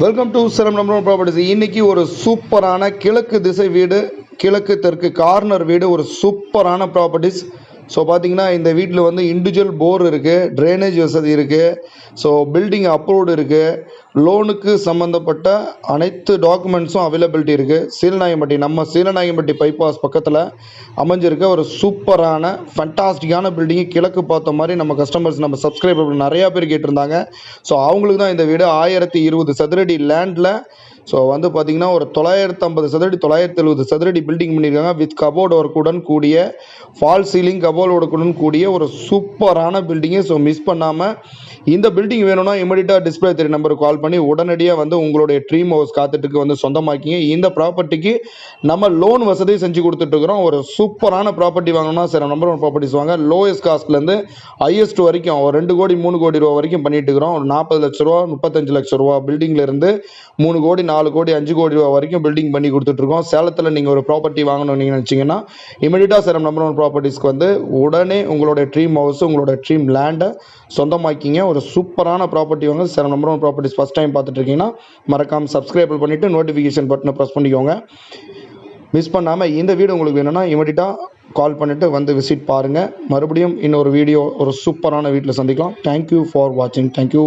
Welcome to சிரம் number properties இன்னைக்கு ஒரு சூப்பரான கிழக்கு திசை வீடு கிழக்கு தெற்கு கார்னர் வீடு ஒரு சூப்பரான ப்ராப்பர்ட்டிஸ் ஸோ பார்த்தீங்கன்னா இந்த வீட்டில் வந்து இண்டிவிஜுவல் போர் இருக்குது ட்ரைனேஜ் வசதி இருக்குது ஸோ பில்டிங் அப்ரூவ்டு இருக்குது லோனுக்கு சம்மந்தப்பட்ட அனைத்து டாக்குமெண்ட்ஸும் அவைலபிலிட்டி இருக்குது சீலநாயம்பட்டி நம்ம சீலநாயம்பட்டி பைபாஸ் பக்கத்தில் அமைஞ்சிருக்க ஒரு சூப்பரான ஃபண்டாஸ்டிக்கான பில்டிங்கு கிழக்கு பார்த்த மாதிரி நம்ம கஸ்டமர்ஸ் நம்ம சப்ஸ்கிரைபர் நிறையா பேர் கேட்டிருந்தாங்க. ஸோ அவங்களுக்கு தான் இந்த வீடு ஆயிரத்தி இருபது சதுரடி லேண்டில் ஸோ வந்து பார்த்தீங்கன்னா ஒரு தொள்ளாயிரத்து ஐம்பது சதுரடி தொள்ளாயிரத்தி எழுபது சதுரடி பில்டிங் பண்ணியிருக்காங்க வித் கபோர்டு ஒர்க்குடன் கூடிய ஃபால் சீலிங் கபோர்டு ஒர்க்குடன் கூடிய ஒரு சூப்பரான பில்டிங்கு ஸோ மிஸ் பண்ணாமல் இந்த பில்டிங் வேணும்னா இமீடியட்டாக டிஸ்பிளே தெரிய நம்பருக்கு கால் பண்ணி உடனடியாக வந்து உங்களுடைய ட்ரீம் ஹவுஸ் காத்துட்டுக்கு வந்து சொந்தமாக்கிங்க. இந்த ப்ராப்பர்ட்டிக்கு நம்ம லோன் வசதி செஞ்சு கொடுத்துட்ருக்குறோம் ஒரு சூப்பரான ப்ராப்பர்ட்டி வாங்கணும்னா சில நம்பர் ஒன் ப்ராப்பர்ட்டிஸ் வாங்க. லோயஸ்ட் காஸ்ட்லேருந்து ஹையஸ்ட் வரைக்கும் ஒரு ரெண்டு கோடி மூணு கோடி ரூபா வரைக்கும் பண்ணிட்டு இருக்கிறோம் ஒரு நாற்பது லட்ச ரூபா முப்பத்தஞ்சு லட்ச ரூபா பில்டிங்லேருந்து மூணு கோடி நாலு நாலு கோடி அஞ்சு கோடி ரூபா வரைக்கும் பில்டிங் பண்ணி கொடுத்துட்ருக்கோம். சேலத்தில் நீங்கள் ஒரு ப்ராப்பர்ட்டி வாங்கணும்னு நீங்கள் நினச்சிங்கன்னா இமீடியட்டாக சேலம் நம்பர் ஒன் ப்ராப்பர்ட்டிஸ்க்கு வந்து உடனே உங்களோட ட்ரீம் ஹவுஸ் உங்களோட ட்ரீம் லேண்டை சொந்தமாக்கிங்க. ஒரு சூப்பரான ப்ராப்பர்ட்டி வாங்க. Salem number one properties first time பார்த்துட்டு இருக்கீங்கன்னா மறக்காமல் சப்ஸ்கிரைபிள் பண்ணிவிட்டு நோட்டிஃபிகேஷன் பட்டனை ப்ரெஸ் பண்ணிக்கோங்க. மிஸ் பண்ணாமல் இந்த வீடு உங்களுக்கு வேணும்னா இமீடியட்டாக கால் பண்ணிவிட்டு வந்து விசிட் பாருங்கள் மறுபடியும் இன்னொரு வீடியோ ஒரு சூப்பரான வீட்டில் சந்திக்கலாம். தேங்க்யூ ஃபார் வாட்சிங் தேங்க்யூ